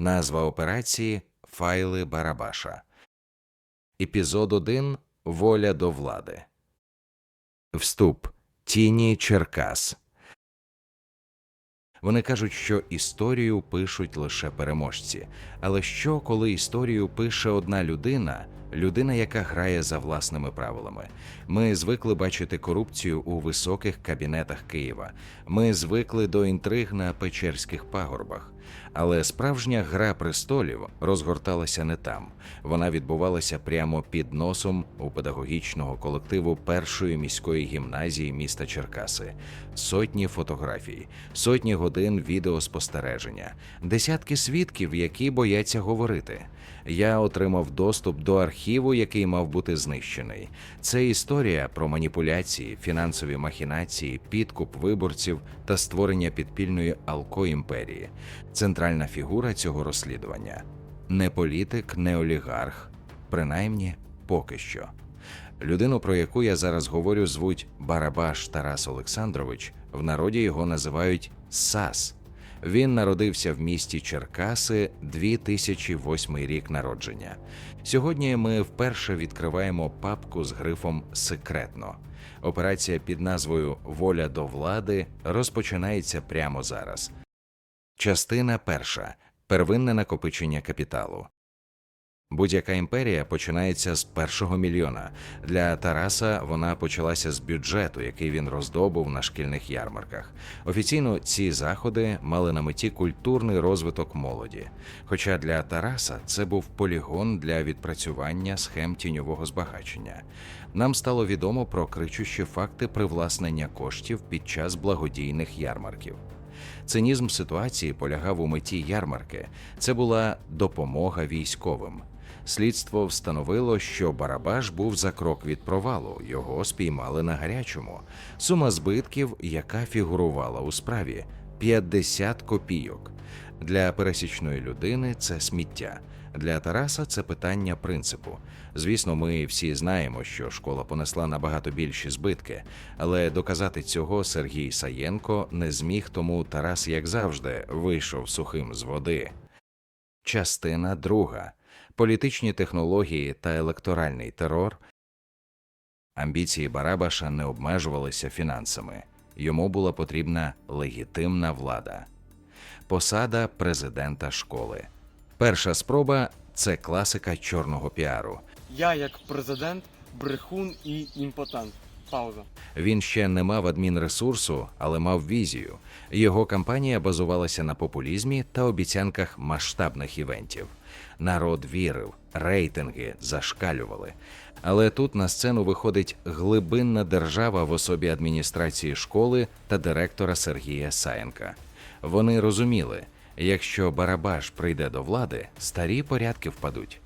Назва операції Файли Барабаша. Епізод 1 Воля до влади. Вступ Тіні Черкас. Вони кажуть, що історію пишуть лише переможці. Але що, коли історію пише одна людина, людина, яка грає за власними правилами? Ми звикли бачити корупцію у високих кабінетах Києва. Ми звикли до інтриг на печерських пагорбах. Але справжня гра престолів розгорталася не там. Вона відбувалася прямо під носом у педагогічного колективу першої міської гімназії міста Черкаси. Сотні фотографій, сотні годин відеоспостереження, десятки свідків, які бояться говорити. Я отримав доступ до архіву, який мав бути знищений. Це історія про маніпуляції, фінансові махінації, підкуп виборців та створення підпільної алко-імперії. Центральна фігура цього розслідування не політик, не олігарх, принаймні поки що. Людину, про яку я зараз говорю, звуть Барабаш Тарас Олександрович. В народі його називають САС. Він народився в місті Черкаси 2008 рік народження. Сьогодні ми вперше відкриваємо папку з грифом Секретно. Операція під назвою Воля до влади розпочинається прямо зараз. Частина перша первинне накопичення капіталу. Будь-яка імперія починається з першого мільйона. Для Тараса вона почалася з бюджету, який він роздобув на шкільних ярмарках. Офіційно ці заходи мали на меті культурний розвиток молоді. Хоча для Тараса це був полігон для відпрацювання схем тіньового збагачення. Нам стало відомо про кричущі факти привласнення коштів під час благодійних ярмарків. Цинізм ситуації полягав у меті ярмарки. Це була допомога військовим. Слідство встановило, що Барабаш був за крок від провалу. Його спіймали на гарячому. Сума збитків, яка фігурувала у справі 50 копійок. Для пересічної людини це сміття. Для Тараса це питання принципу. Звісно, ми всі знаємо, що школа понесла набагато більші збитки, але доказати цього Сергій Саєнко не зміг, тому Тарас, як завжди, вийшов сухим з води. Частина друга політичні технології та електоральний терор. Амбіції Барабаша не обмежувалися фінансами. Йому була потрібна легітимна влада. Посада президента школи. Перша спроба це класика чорного піару. Я як президент, брехун і імпотент. Пауза. Він ще не мав адмінресурсу, але мав візію. Його кампанія базувалася на популізмі та обіцянках масштабних івентів. Народ вірив, рейтинги зашкалювали. Але тут на сцену виходить глибинна держава в особі адміністрації школи та директора Сергія Саєнка. Вони розуміли, якщо Барабаш прийде до влади, старі порядки впадуть.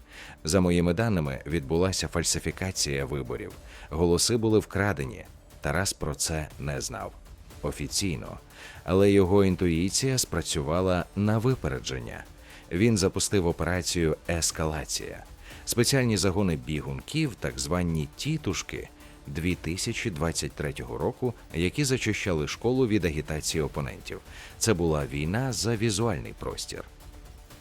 За моїми даними, відбулася фальсифікація виборів. Голоси були вкрадені. Тарас про це не знав офіційно, але його інтуїція спрацювала на випередження. Він запустив операцію Ескалація. Спеціальні загони бігунків, так звані тітушки 2023 року, які зачищали школу від агітації опонентів. Це була війна за візуальний простір.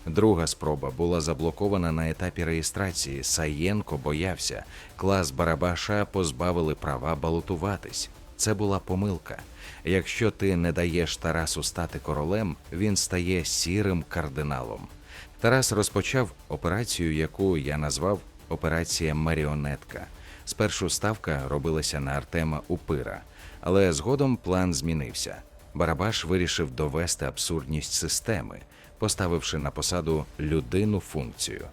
Друга спроба була заблокована на етапі реєстрації. Саєнко боявся. Клас Барабаша позбавили права балотуватись. Це була помилка. Якщо ти не даєш Тарасу стати королем, він стає сірим кардиналом. Тарас розпочав операцію, яку я назвав операція Маріонетка. Спершу ставка робилася на Артема Упира, але згодом план змінився. Барабаш вирішив довести абсурдність системи, поставивши на посаду людину функцію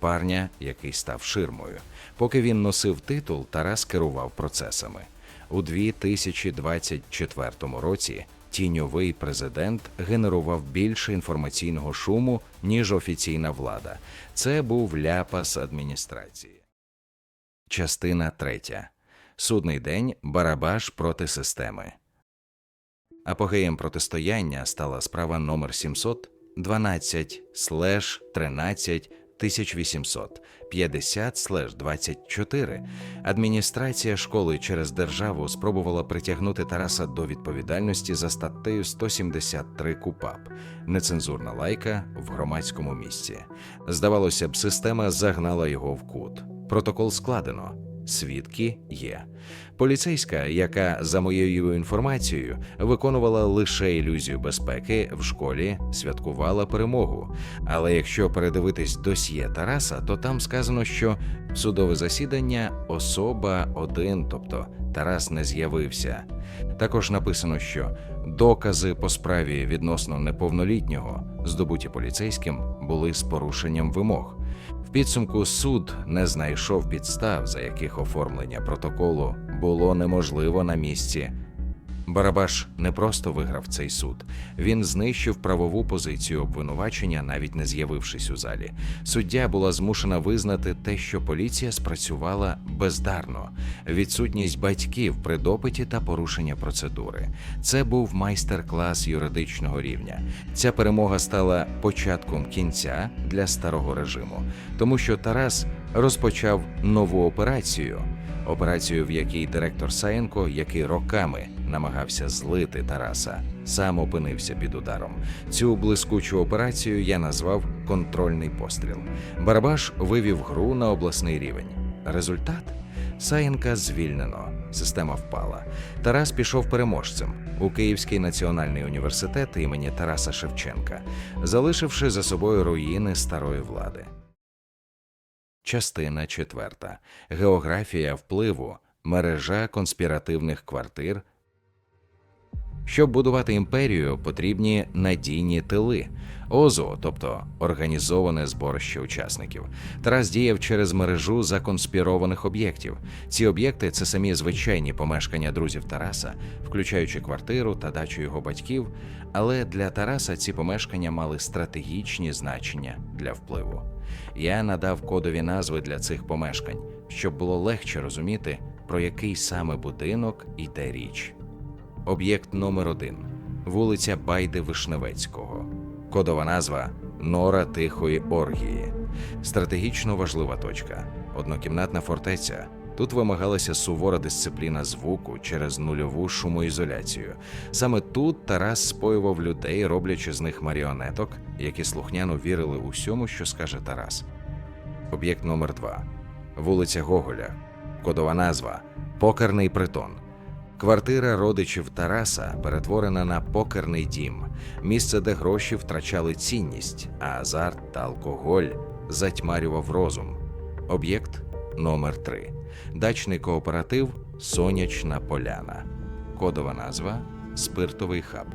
парня, який став ширмою. Поки він носив титул, Тарас керував процесами. У 2024 році тіньовий президент генерував більше інформаційного шуму, ніж офіційна влада. Це був ляпас адміністрації. Частина третя. Судний день Барабаш проти системи. Апогеєм протистояння стала справа номер 712 слеш 13 1800 50-24 адміністрація школи через державу спробувала притягнути Тараса до відповідальності за статтею 173 КУПАП нецензурна лайка в громадському місці. Здавалося б, система загнала його в кут. Протокол складено. Свідки є. Поліцейська, яка, за моєю інформацією, виконувала лише ілюзію безпеки в школі, святкувала перемогу. Але якщо передивитись досьє Тараса, то там сказано, що судове засідання особа один, тобто Тарас не з'явився. Також написано, що докази по справі відносно неповнолітнього, здобуті поліцейським, були з порушенням вимог. В підсумку суд не знайшов підстав, за яких оформлення протоколу було неможливо на місці. Барабаш не просто виграв цей суд, він знищив правову позицію обвинувачення, навіть не з'явившись у залі. Суддя була змушена визнати те, що поліція спрацювала бездарно, відсутність батьків при допиті та порушення процедури. Це був майстер-клас юридичного рівня. Ця перемога стала початком кінця для старого режиму, тому що Тарас розпочав нову операцію. Операцію, в якій директор Саєнко, який роками намагався злити Тараса, сам опинився під ударом. Цю блискучу операцію я назвав контрольний постріл. Барабаш вивів гру на обласний рівень. Результат Саєнка звільнено. Система впала. Тарас пішов переможцем у Київський національний університет імені Тараса Шевченка, залишивши за собою руїни старої влади. Частина четверта. Географія впливу. Мережа конспіративних квартир. Щоб будувати імперію, потрібні надійні тили. ОЗО, тобто організоване зборище учасників. Тарас діяв через мережу законспірованих об'єктів. Ці об'єкти це самі звичайні помешкання друзів Тараса, включаючи квартиру та дачу його батьків. Але для Тараса ці помешкання мали стратегічні значення для впливу. Я надав кодові назви для цих помешкань, щоб було легше розуміти, про який саме будинок йде річ. Об'єкт номер 1 вулиця Байди Вишневецького. Кодова назва Нора Тихої Оргії. Стратегічно важлива точка. Однокімнатна фортеця. Тут вимагалася сувора дисципліна звуку через нульову шумоізоляцію. Саме тут Тарас споював людей, роблячи з них маріонеток, які слухняно вірили усьому, що скаже Тарас. Об'єкт номер 2 вулиця Гоголя. Кодова назва Покерний притон. Квартира родичів Тараса перетворена на покерний дім, місце, де гроші втрачали цінність, а азарт та алкоголь затьмарював розум. Об'єкт номер 3 Дачний кооператив Сонячна Поляна. Кодова назва Спиртовий хаб.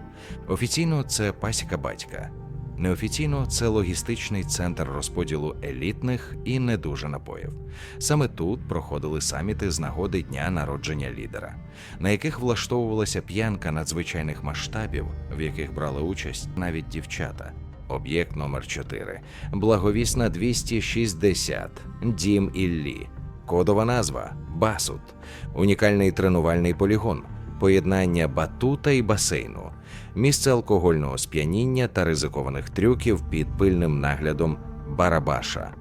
Офіційно це пасіка батька. Неофіційно це логістичний центр розподілу елітних і не дуже напоїв. Саме тут проходили саміти з нагоди дня народження лідера, на яких влаштовувалася п'янка надзвичайних масштабів, в яких брали участь навіть дівчата. Об'єкт номер 4 Благовісна 260. Дім Іллі. Кодова назва Басут. Унікальний тренувальний полігон. Поєднання батута і басейну. Місце алкогольного сп'яніння та ризикованих трюків під пильним наглядом Барабаша.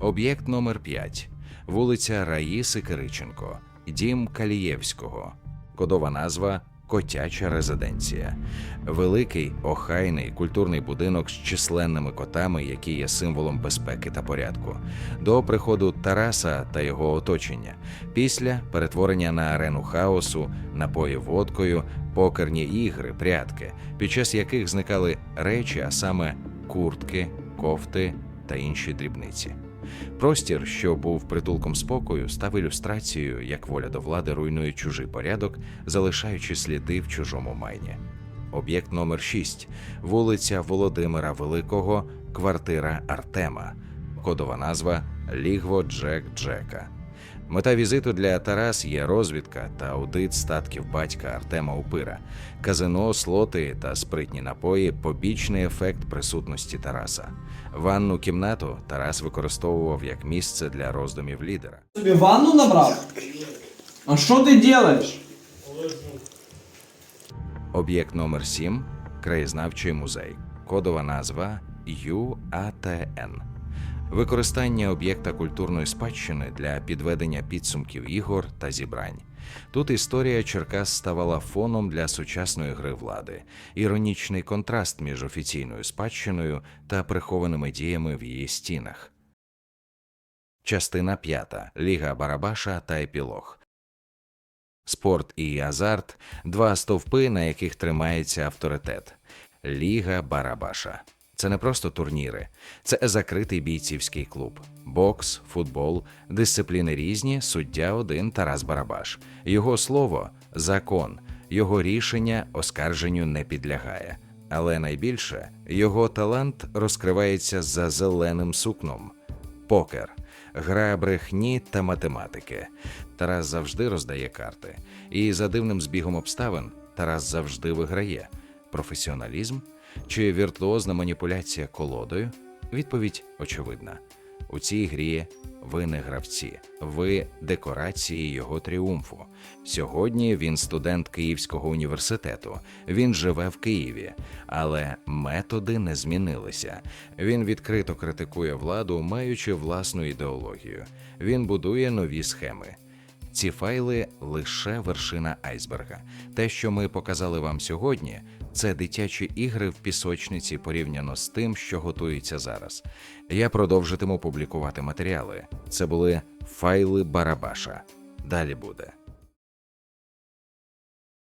Об'єкт номер 5 вулиця Раїси Кириченко, дім Калієвського. Кодова назва Котяча резиденція. Великий, охайний культурний будинок з численними котами, які є символом безпеки та порядку. До приходу Тараса та його оточення. Після перетворення на арену хаосу, напої водкою, покерні ігри, прятки, під час яких зникали речі, а саме куртки, кофти та інші дрібниці. Простір, що був притулком спокою, став ілюстрацією, як воля до влади руйнує чужий порядок, залишаючи сліди в чужому майні. Об'єкт номер 6 вулиця Володимира Великого, квартира Артема. Кодова назва Лігво Джек Джека. Мета візиту для Тарас є розвідка та аудит статків батька Артема Упира, казино, слоти та спритні напої побічний ефект присутності Тараса. Ванну кімнату Тарас використовував як місце для роздумів лідера. Собі ванну набрав? А що ти робиш? Об'єкт номер 7 краєзнавчий музей. Кодова назва ЮАТН. Використання об'єкта культурної спадщини для підведення підсумків ігор та зібрань. Тут історія Черкас ставала фоном для сучасної гри влади, іронічний контраст між офіційною спадщиною та прихованими діями в її стінах. Частина п'ята. Ліга Барабаша та епілог. Спорт і азарт два стовпи, на яких тримається авторитет. Ліга Барабаша. Це не просто турніри, це закритий бійцівський клуб. Бокс, футбол, дисципліни різні, суддя один Тарас Барабаш. Його слово закон, його рішення оскарженню не підлягає. Але найбільше його талант розкривається за зеленим сукном. Покер, гра брехні та математики. Тарас завжди роздає карти, і за дивним збігом обставин Тарас завжди виграє. Професіоналізм чи віртуозна маніпуляція колодою? Відповідь очевидна. У цій грі ви не гравці, ви декорації його тріумфу. Сьогодні він студент Київського університету. Він живе в Києві, але методи не змінилися. Він відкрито критикує владу, маючи власну ідеологію. Він будує нові схеми. Ці файли лише вершина айсберга. Те, що ми показали вам сьогодні, це дитячі ігри в пісочниці порівняно з тим, що готується зараз. Я продовжитиму публікувати матеріали. Це були файли Барабаша. Далі буде.